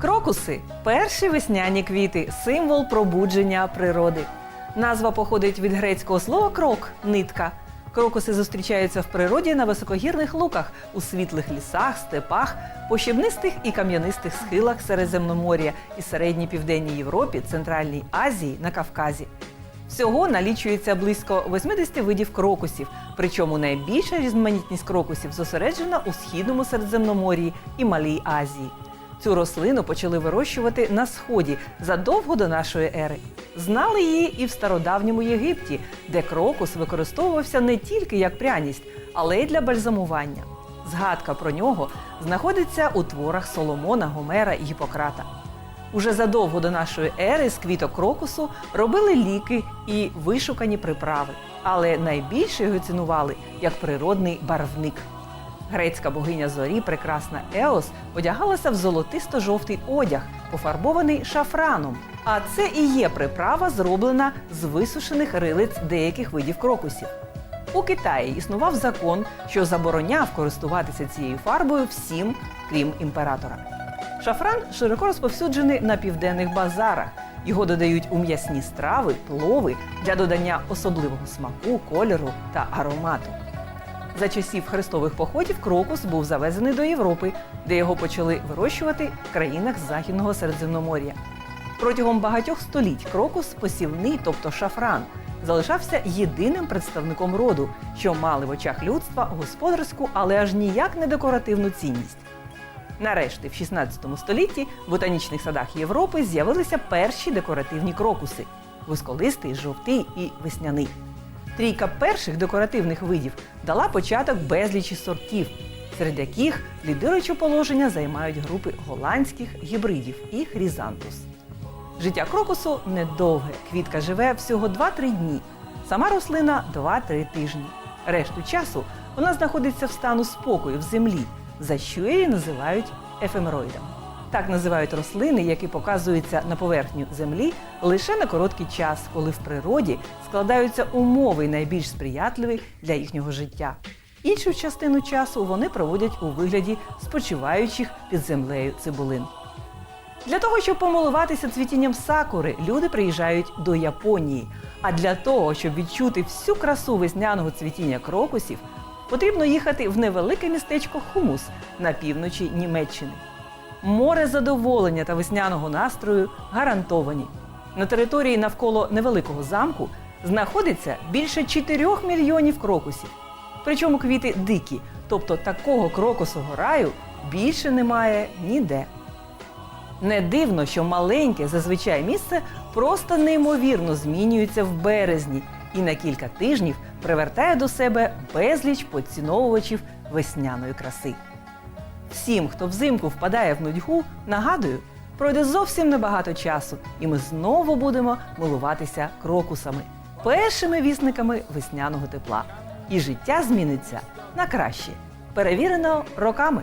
Крокуси перші весняні квіти, символ пробудження природи. Назва походить від грецького слова крок нитка. Крокуси зустрічаються в природі на високогірних луках, у світлих лісах, степах, пощебнистих і кам'янистих схилах Середземномор'я і середній південній Європі, Центральній Азії на Кавказі. Всього налічується близько 80 видів крокусів, причому найбільша різноманітність крокусів зосереджена у східному Середземномор'ї і Малій Азії. Цю рослину почали вирощувати на сході задовго до нашої ери. Знали її і в стародавньому Єгипті, де крокус використовувався не тільки як пряність, але й для бальзамування. Згадка про нього знаходиться у творах Соломона, Гомера і Гіппократа. Уже задовго до нашої ери з квіток крокусу робили ліки і вишукані приправи, але найбільше його цінували як природний барвник. Грецька богиня зорі, прекрасна Еос, одягалася в золотисто-жовтий одяг, пофарбований шафраном. А це і є приправа, зроблена з висушених рилиць деяких видів крокусів. У Китаї існував закон, що забороняв користуватися цією фарбою всім, крім імператора. Шафран широко розповсюджений на південних базарах. Його додають у м'ясні страви, плови для додання особливого смаку, кольору та аромату. За часів хрестових походів крокус був завезений до Європи, де його почали вирощувати в країнах Західного Середземномор'я. Протягом багатьох століть крокус посівний, тобто шафран, залишався єдиним представником роду, що мали в очах людства господарську, але аж ніяк не декоративну цінність. Нарешті, в 16 столітті в ботанічних садах Європи з'явилися перші декоративні крокуси висколистий, жовтий і весняний. Трійка перших декоративних видів дала початок безлічі сортів, серед яких лідируюче положення займають групи голландських гібридів і хрізантус. Життя крокусу недовге. Квітка живе всього 2-3 дні. Сама рослина 2-3 тижні. Решту часу вона знаходиться в стану спокою в землі, за що її називають ефемероїдом. Так називають рослини, які показуються на поверхню землі лише на короткий час, коли в природі складаються умови найбільш сприятливі для їхнього життя. Іншу частину часу вони проводять у вигляді спочиваючих під землею цибулин. Для того, щоб помилуватися цвітінням сакури, люди приїжджають до Японії. А для того, щоб відчути всю красу весняного цвітіння крокусів, потрібно їхати в невелике містечко Хумус на півночі Німеччини. Море задоволення та весняного настрою гарантовані. На території навколо невеликого замку знаходиться більше 4 мільйонів крокусів. Причому квіти дикі, тобто такого крокусового раю більше немає ніде. Не дивно, що маленьке зазвичай місце просто неймовірно змінюється в березні і на кілька тижнів привертає до себе безліч поціновувачів весняної краси. Всім, хто взимку впадає в нудьгу, нагадую, пройде зовсім небагато часу, і ми знову будемо милуватися крокусами, першими вісниками весняного тепла. І життя зміниться на краще, перевірено роками.